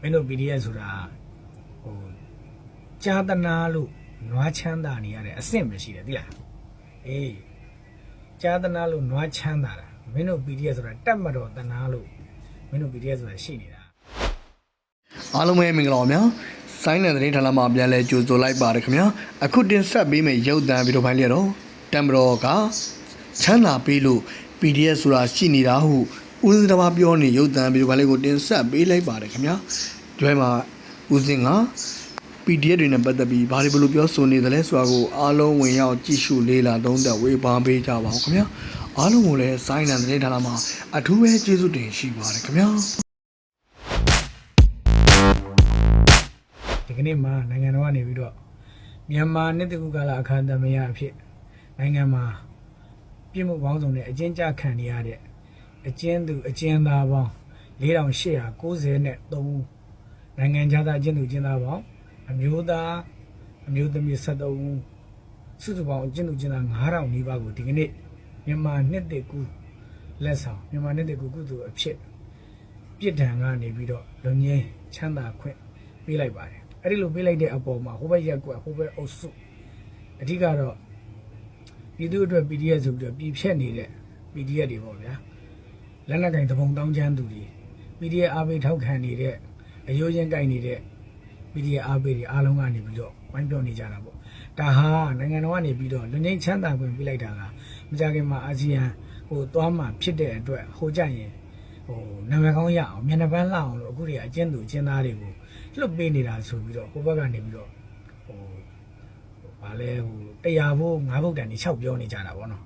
မင်းတို့ PDF ဆိုတာဟိုကြာတနာလို့နွားချမ်းသာနေရတဲ့အဆင့်ပဲရှိတယ်သိလားအေးကြာတနာလို့နွားချမ်းသာတာမင်းတို့ PDF ဆိုတာတက်မတော်တနာလို့မင်းတို့ PDF ဆိုတာရှိနေတာအားလုံးပဲမင်္ဂလာပါဗျာဆိုင်းနယ်သတင်းဌာနမှာပြန်လဲကြိုဆိုလိုက်ပါတယ်ခင်ဗျာအခုတင်ဆက်ပေးမယ့်ရုပ်သံဗီဒီယိုဖိုင်လေးတော့တမ်ဘရောကချမ်းသာပေးလို့ PDF ဆိုတာရှိနေတာဟု ဦးစင်တမပြောနေရုပ်သံဗီဒီယိုဖိုင်လေးကိုတင်ဆက်ပေးလိုက်ပါတယ်ခင်ဗျာဒီဘက်မှာဦးစင်က PDF တွေနဲ့ပတ်သက်ပြီးဘာတွေဘယ်လိုပြောဆိုနေသလဲဆိုတာကိုအားလုံးဝင်ရောက်ကြည့်ရှုလေ့လာသုံးသပ်ဝေဖန်ပေးကြပါဦးခင်ဗျာအားလုံးကိုလည်းဆိုင်းနယ်သတင်းဌာနမှာအထူးပဲကျေးဇူးတင်ရှိပါတယ်ခင်ဗျာဒီကနေ့မှာနိုင်ငံတော်ကနေပြီးတော့မြန်မာနှစ်တကူကာလအခါသမယအဖြစ်နိုင်ငံမှာပြည်မှုပေါင်းစုံနဲ့အကျဉ်းချခံနေရတဲ့ အကျဉ်းသူအကျဉ်းသားပေါင်း4890နဲ့3ဦးနိုင်ငံခြားသားအကျဉ်းသူအကျဉ်းသားပေါင်းအမျိုးသားအမျိုးသမီး73ဦးစုစုပေါင်းအကျဉ်းသူအကျဉ်းသား9000နီးပါးကိုဒီကနေ့မြန်မာနှစ်တကူလက်ဆောင်မြန်မာနှစ်တကူကုသိုလ်အဖြစ်ပြစ်ဒဏ်ကနေပြီးတော့လူငင်းချမ်းသာခွင့်ပေးလိုက်ပါတယ်အဲ့ဒီလိုပေးလိုက်တဲ့အပေါ်မှာဟိုဘက်ရက်ကွက်ဟိုဘက်အုပ်စုအဓိကတော့ပြည်သူအတွက် PDF ဆိုပြီးတော့ပြည်ဖြတ်နေတဲ့ PDF တွေပေါ့ဗျာ လက်နက်ကင်သဘုံတောင်းချမ်းသူတွေ PDF အားပေးထောက်ခံနေတဲ့အယိုးချင်းကိုင်နေတဲ့ PDF အားပေးတွေအားလုံးကနေပြီးတော့ဝိုင်းပြောနေကြတာပေါ့ဒါဟာနိုင်ငံတော်ကနေပြီးတော့လူငင်းချမ်းသာခွင့်ပေးလိုက်တာကမကြခင်မှာအာဆီယံဟိုသွားမှဖြစ်တဲ့အတွက်ဟိုကြရင်ဟိုနာမည်ကောင်းရအောင်မျက်နှာပန်းလှအောင်လို့အခုတွေအကျဉ်းသူအကျဉ်းသားတွေကိုလွတ်ပေးနေတာဆိုပြီးတော့ကိုယ့်ဘက်ကနေပြီးတော့ဟိုဗာလဲဟိုတရားဖို့ငါးဘုတ်တန်ကြီး၆ပြောနေကြတာဗောနော်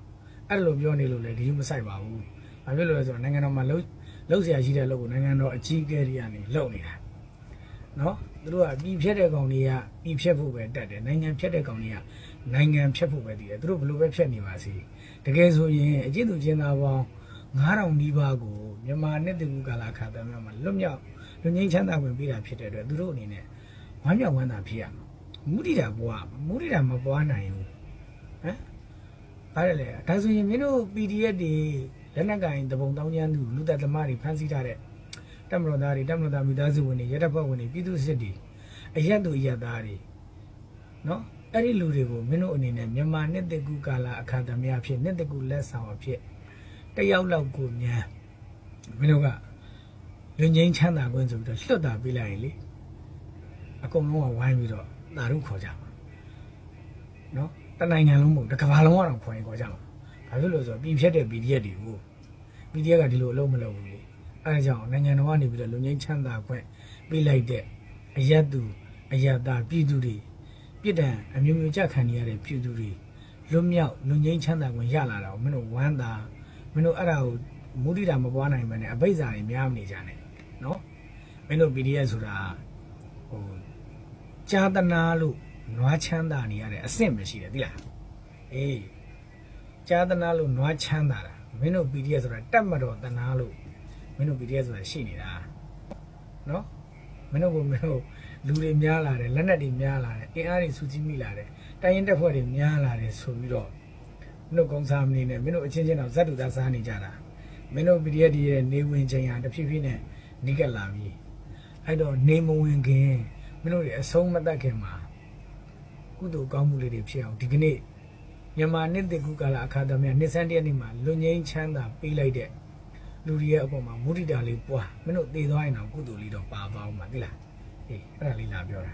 အဲ့လိုပြောနေလို့လေဒီလိုမဆိုင်ပါဘူး ဘာဖြစ်လို့လဲဆိုတော့နိုင်ငံတော်မှာလှုပ်လှုပ်เสียရှိတဲ့လှုပ်ကိုနိုင်ငံတော်အကြီးအကဲတွေကနေလှုပ်နေတာနော်သူတို့ကပြည်ဖြတ်တဲ့ကောင်တွေကပြည်ဖြတ်ဖို့ပဲတက်တယ်နိုင်ငံဖြတ်တဲ့ကောင်တွေကနိုင်ငံဖြတ်ဖို့ပဲတည်တယ်သူတို့ဘယ်လိုပဲဖြတ်နေပါစေတကယ်ဆိုရင်အကျဉ်းသူကျဉ်းသားပေါင်း 9000နီးပါးကိုမြန်မာနှစ်တကူကာလခါသမမှာလွတ်မြောက်လူငင်းချမ်းသာဝင်ပေးတာဖြစ်တဲ့အတွက်သူတို့အနေနဲ့ဝမ်းမြောက်ဝမ်းသာဖြစ်ရမှာမုဒိတာပွားမုဒိတာမပွားနိုင်ဘူးဟမ်ဘာလဲလဲဒါဆိုရင်မင်းတို့ PDF တွေ လက်နက်ကင်တပုံတောင်းချမ်းသူလူသက်သမားတွေဖမ်းဆီးထားတဲ့တက်မတော်သားတွေတက်မတော်သားမိသားစုဝင်တွေရဲတပ်ဖွဲ့ဝင်တွေပြည်သူစစ်တွေအရက်သူအရက်သားတွေနော်အဲ့ဒီလူတွေကိုမင်းတို့အနေနဲ့မြန်မာနှစ်တကူကာလအခါသမယဖြစ်နှစ်တကူလက်ဆောင်အဖြစ်တယောက်လောက်ကိုမြန်မင်းတို့ကလူငင်းချမ်းသာခွင့်ဆိုပြီးတော့လွတ်တာပေးလိုက်ရင်လေအကုန်လုံးကဝိုင်းပြီးတော့သာရုခေါ်ကြမှာနော်တနိုင်ငံလုံးမဟုတ်တစ်ကမ္ဘာလုံးကတော့ခေါ်ရင်ခေါ်ကြမှာ ဘာဖြစ်လို့လဲဆိုတော့ပြည်ဖြတ်တဲ့ PDF တွေကို PDF ကဒီလိုအလုပ်မလုပ်ဘူးလေအဲဒါကြောင့်နိုင်ငံတော်ကနေပြီးတော့လူငင်းချမ်းသာခွင့်ပေးလိုက်တဲ့အယက်သူအယက်သားပြည်သူတွေပြည်တံအမျိုးမျိုးကြခံနေရတဲ့ပြည်သူတွေလွတ်မြောက်လူငင်းချမ်းသာခွင့်ရလာတာကိုမင်းတို့ဝမ်းသာမင်းတို့အဲ့ဒါကိုမုဒိတာမပွားနိုင်မနဲ့အဘိဇ္ဇာတွေများမနေကြနဲ့နော်မင်းတို့ PDF ဆိုတာဟိုကြာတနာလို့နွားချမ်းသာနေရတဲ့အဆင့်ပဲရှိတယ်သိလားအေး ကြာတနာလို့နွားချမ်းသာတာမင်းတို့ PDF ဆိုတာတက်မတော်တနာလို့မင်းတို့ PDF ဆိုတာရှိနေတာနော်မင်းတို့ကမင်းတို့လူတွေများလာတယ်လက်နက်တွေများလာတယ်အင်အားတွေစုစည်းမိလာတယ်တိုင်းရင်တက်ဖွဲ့တွေများလာတယ်ဆိုပြီးတော့မင်းတို့ကောင်းစားမနေနဲ့မင်းတို့အချင်းချင်းတော့ဇက်တူသားစားနေကြတာမင်းတို့ PDF ဒီရဲ့နေဝင်ချိန်ဟာတဖြည်းဖြည်းနဲ့နိကက်လာပြီအဲ့တော့နေမဝင်ခင်မင်းတို့တွေအဆုံးမတတ်ခင်မှာကုသိုလ်ကောင်းမှုလေးတွေဖြစ်အောင်ဒီကနေ့ မြန်မာနှစ်တကူကာလအခါသမယနှစ်ဆန်းတရက်နေ့မှာလွန်ငင်းချမ်းသာပေးလိုက်တဲ့လူတွေရဲ့အပေါ်မှာမုဒိတာလေးပွားမင်းတို့သေသွားရင်တော့ကုသိုလ်လေးတော့ပါပါအောင်ပါသိလားအေးအဲ့ဒါလေးလာပြောတာ